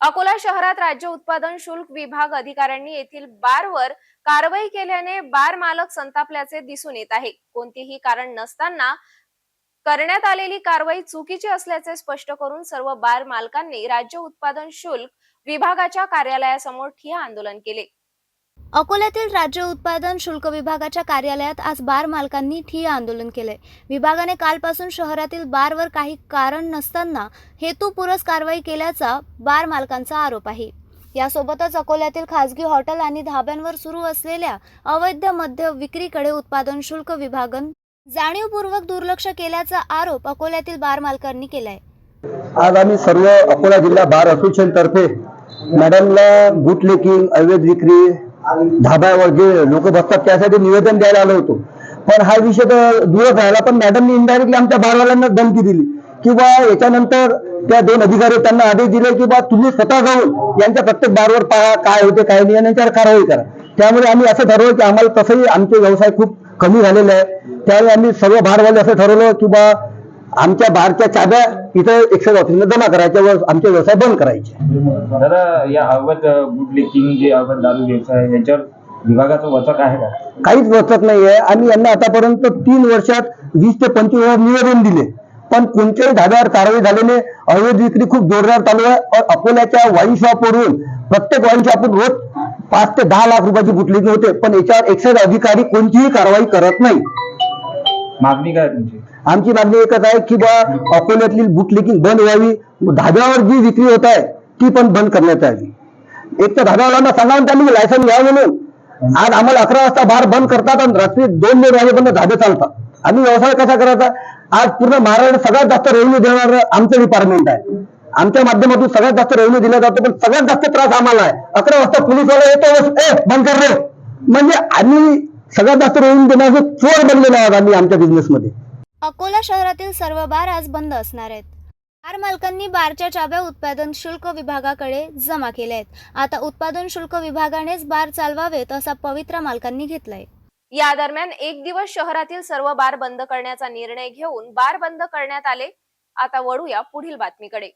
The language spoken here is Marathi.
अकोला शहरात राज्य उत्पादन शुल्क विभाग अधिकाऱ्यांनी येथील बारवर कारवाई केल्याने बार मालक संतापल्याचे दिसून येत आहे. कोणतेही कारण नसताना करण्यात आलेली कारवाई चुकीची असल्याचे स्पष्ट करून सर्व बार मालकांनी राज्य उत्पादन शुल्क विभागाच्या कार्यालयासमोर ठिय्या आंदोलन केले. अकोल्यातील राज्य उत्पादन शुल्क विभागाच्या कार्यालयात आज बार मालकांनी ठिय्या आंदोलन केलंय विभागाने कालपासून शहरातील बारवर काही कारण नसताना हेतुपुरस कारवाई केल्याचा बार मालकांचा आरोप आहे. यासोबतच अकोल्यातील खासगी हॉटेल आणि धाब्यांवर सुरू असलेल्या अवैध मद्य विक्रीकडे उत्पादन शुल्क विभागन जाणीवपूर्वक दुर्लक्ष केल्याचा आरोप अकोल्यातील बार मालकांनी केलाय. आज आम्ही सर्व अकोला जिल्हा बार असोसिएशन तर्फे मॅडमला बूट अवैध विक्री धाब्यावर जे लोक बसतात त्यासाठी निवेदन द्यायला आलो होतो. पण हा विषय तर दूर राहिला. पण मॅडमनी इनडायरेक्टली आमच्या बारवाल्यांना धमकी दिली. किंवा याच्यानंतर त्या दोन अधिकारी त्यांना आदेश दिले की बा तुम्ही स्वतः जाऊन यांच्या प्रत्येक बारवर पहा काय होते काय नाही आणि यांच्यावर कारवाई करा. त्यामुळे आम्ही असं ठरवलं की आम्हाला तसंही आमचे व्यवसाय खूप कमी झालेले आहे त्यावेळी आम्ही सर्व भारवाले असं ठरवलं की बा आमच्या बारच्या चाब्या इथं एक्साईज ऑफिसला जमा करायच्या व आमचे व्यवसाय बंद करायचे. दादा या अवैध बुटलेकिंग जे अवैध दारू व्यवसाय आहे, याच्यावर विभागाचं वचक आहे का? काहीच वचक नाहीये. आम्ही यांना आतापर्यंत तीन वर्षात वीस ते पंचवीस वेळा निवेदन दिले. पण कोणत्याही धाब्यावर कारवाई झाल्याने अवैध विक्री खूप जोरदार चालू आहे. और अकोल्याच्या वाईन शॉपवरून प्रत्येक वाईन शॉपवरून रोज पाच ते दहा लाख रुपयाची बुटलेकी होते. पण याच्यावर एक्साईज अधिकारी कोणतीही कारवाई करत नाही. मागणी काय आहे तुमची? आमची मागणी एकच आहे की बा अकोल्यातली बुटलेकिंग बंद व्हावी. धाब्यावर जी विक्री होत आहे ती पण बंद करण्यात यावी. एक तर धाब्यावाला सांगा त्यांनी लायसन घ्या म्हणून. आज आम्हाला अकरा वाजता बार बंद करतात आणि रात्री दोन दोन वाजेपर्यंत धाबे चालतात. आम्ही व्यवसाय कसा करायचा? आज पूर्ण महाराष्ट्र सगळ्यात जास्त रेव्हेन्यू देणार आमचं डिपार्टमेंट आहे. आमच्या माध्यमातून सगळ्यात जास्त रेव्हेन्यू दिला जातो पण सगळ्यात जास्त त्रास आम्हाला आहे. अकरा वाजता पोलीसवाला येतो ए बंद कर रे. म्हणजे आम्ही सगळ्यात जास्त रेव्हेन्यू देण्याचे चोर बनलेले आहोत आम्ही आमच्या बिझनेसमध्ये अकोला शहरातील सर्व बार आज बंद असणार आहेत. बार मालकांनी बारच्या चाब्या उत्पादन शुल्क विभागाकडे जमा केल्या आहेत आता उत्पादन शुल्क विभागानेच बार चालवावेत असा पवित्रा मालकांनी घेतलाय. या दरम्यान एक दिवस शहरातील सर्व बार बंद करण्याचा निर्णय घेऊन बार बंद करण्यात आले. आता वळूया पुढील बातमीकडे.